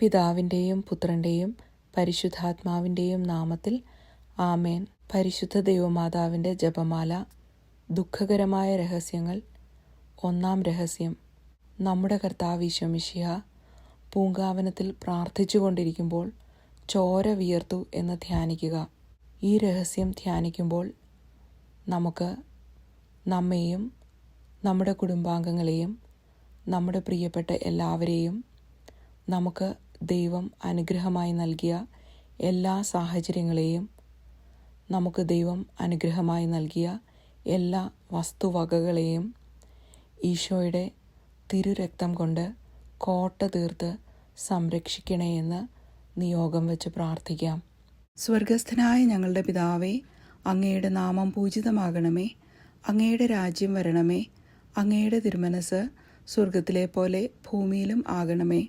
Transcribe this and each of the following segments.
പിതാവിന്റെയും പുത്രന്റെയും പരിശുദ്ധാത്മാവിന്റെയും നാമത്തിൽ ആമേൻ. പരിശുദ്ധ ദൈവമാതാവിന്റെ ജപമാല ദുഃഖകരമായ രഹസ്യങ്ങൾ ഒന്നാം രഹസ്യം. നമ്മുടെ കർത്താവ് ഈശോമിശിഹ പൂങ്കാവനത്തിൽ പ്രാർത്ഥിച്ചുകൊണ്ടിരിക്കുമ്പോൾ ചോര വിയർത്തു എന്ന് ധ്യാനിക്കുക. ഈ രഹസ്യം ധ്യാനിക്കുമ്പോൾ നമുക്ക് നമ്മെയും നമ്മുടെ കുടുംബാംഗങ്ങളെയും നമ്മുടെ പ്രിയപ്പെട്ട എല്ലാവരെയും നമുക്ക് ദൈവം അനുഗ്രഹമായി നൽകിയ എല്ലാ സാഹചര്യങ്ങളെയും നമുക്ക് ദൈവം അനുഗ്രഹമായി നൽകിയ എല്ലാ വസ്തുവകകളെയും ഈശോയുടെ തിരുരക്തം കൊണ്ട് കോട്ട തീർത്ത് സംരക്ഷിക്കണേ എന്ന് നിയോഗം വെച്ച് പ്രാർത്ഥിക്കാം. സ്വർഗസ്ഥനായ ഞങ്ങളുടെ പിതാവേ അങ്ങയുടെ നാമം പൂജിതമാകണമേ. അങ്ങയുടെ രാജ്യം വരണമേ. അങ്ങയുടെ തിരുമനസ് സ്വർഗത്തിലെ പോലെ ഭൂമിയിലും ആകണമേ.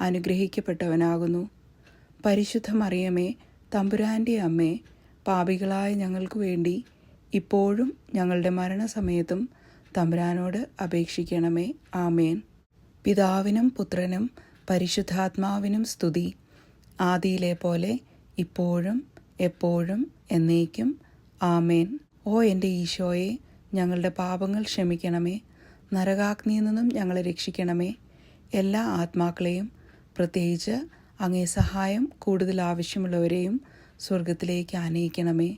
അനുഗ്രഹിക്കപ്പെട്ടവനാകുന്നു. പരിശുദ്ധ മറിയമേ തമ്പുരാന്റെ അമ്മേ പാപികളായ ഞങ്ങൾക്ക് വേണ്ടി ഇപ്പോഴും ഞങ്ങളുടെ മരണസമയത്തും തമ്പുരാനോട് അപേക്ഷിക്കണമേ. ആമേൻ. പിതാവിനും പുത്രനും പരിശുദ്ധാത്മാവിനും സ്തുതി. ആദിയിലെ പോലെ ഇപ്പോഴും എപ്പോഴും എന്നേക്കും. ആമേൻ. ഓ എന്റെ ഈശോയെ ഞങ്ങളുടെ പാപങ്ങൾ ക്ഷമിക്കണമേ. നരകാഗ്നിയിൽ നിന്നും ഞങ്ങളെ രക്ഷിക്കണമേ. എല്ലാ ആത്മാക്കളെയും പ്രത്യേകിച്ച് അങ്ങേ സഹായം കൂടുതൽ ആവശ്യമുള്ളവരെയും സ്വർഗത്തിലേക്ക് ആനയിക്കണമേ.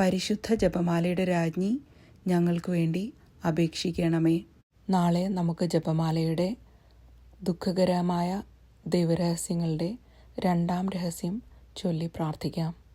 പരിശുദ്ധ ജപമാലയുടെ രാജ്ഞി ഞങ്ങൾക്ക് വേണ്ടി അപേക്ഷിക്കണമേ. നാളെ നമുക്ക് ജപമാലയുടെ ദുഃഖകരമായ ദൈവരഹസ്യങ്ങളുടെ രണ്ടാം രഹസ്യം ചൊല്ലി പ്രാർത്ഥിക്കാം.